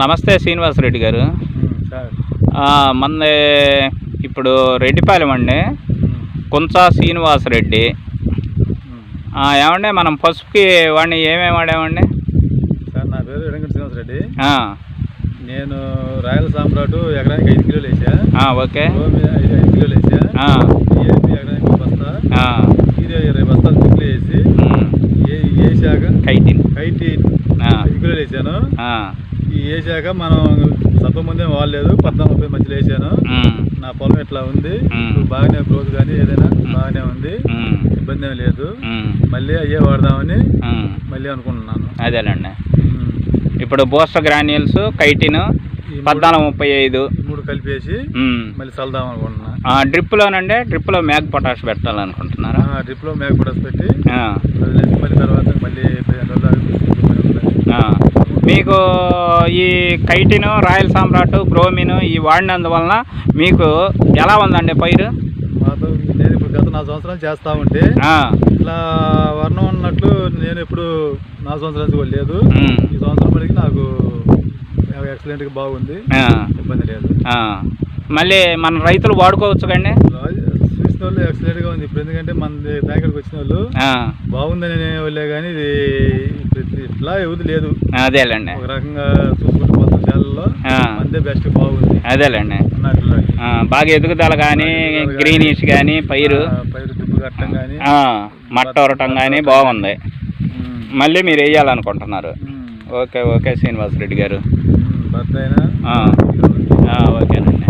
నమస్తే శ్రీనివాసరెడ్డి గారు. సార్. ఆ, మంది ఇప్పుడు రెడ్డిపాలెం అండి. కుంచా శ్రీనివాసరెడ్డి ఆ, ఏమండి మనం పసుపుకి వాడిని ఏమేమి వాడామండి? సార్ నా పేరు వెంకట శ్రీనివాసరెడ్డి ఆ, నేను రాయల సామ్రాట్ ఎకరానికి ఐదు కిలోలు వేసా ఓకే. ఐదు కిలోలు వేసా ఎకరానికి బస్తా. ఇరవై బస్తాలు తిట్లు వేసి వేసాక కైటిన్. ఐదు కిలోలు వేసాను వేసాక మనం సత్వ ముందే వాడలేదు పద్నాలుగు ముప్పై మధ్యలో వేసాను నా పొలం ఇట్లా ఉంది? బాగానే గ్రోత్ కానీ ఏదైనా బాగానే ఉంది. ఇబ్బంది ఏం లేదు. మళ్ళీ అయ్యే వాడదామని మళ్ళీ అనుకుంటున్నాను. అదేలేండి. మ్మ్. ఇప్పుడు బూస్టర్ గ్రాన్యూల్స్ కైటిన్ పద్నాలుగు ముప్పై ఐదు. మూడు కలిపేసి. మళ్ళీ చల్దాం అనుకుంటున్నా. ఆ, డ్రిప్లోనండి డ్రిప్లో మ్యాగ్ పొటాష్ పెట్టాలనుకుంటున్నారా? ఆ, డ్రిప్లో మేక పొడస్ పెట్టి మీకు ఈ కైటిన్ రాయల్ సామ్రాట్ గ్రోమిన్ ఈ వాడినందువలన మీకు ఎలా ఉందండి పైరు? మాతో నేను ఇప్పుడు గత నాలుగు సంవత్సరాలు చేస్తా ఉంటే ఇట్లా వర్ణం ఉన్నట్లు నేను ఎప్పుడు నాలుగు సంవత్సరాల నుంచి కూడా లేదు. ఈ సంవత్సరం వరకు నాకు ఎక్సలెంట్గా బాగుంది. ఇబ్బంది లేదు. మళ్ళీ మన రైతులు వాడుకోవచ్చు కండి. చూసిన వాళ్ళు ఎక్సలెంట్గా ఉంది. ఇప్పుడు ఎందుకంటే మన బ్యాంకుకి వచ్చిన వాళ్ళు బాగుందని అనే వాళ్ళే కానీ ఇది ఇట్లా ఎవరు లేదు. అదేలేండి. ఒక రకంగా చూసుకుంటే చేలలో బెస్ట్ బాగుంది. అదేలేండి. బాగా ఎదుగుదల కానీ గ్రీనిష్ కానీ పైరు. పైరు దుబ్బు కట్టడం కానీ మట్ట ఉరటం కానీ బాగుంది. మళ్ళీ మీరు వేయాలనుకుంటున్నారు. ఓకే ఓకే శ్రీనివాస్ రెడ్డి గారు ఓకేనండి.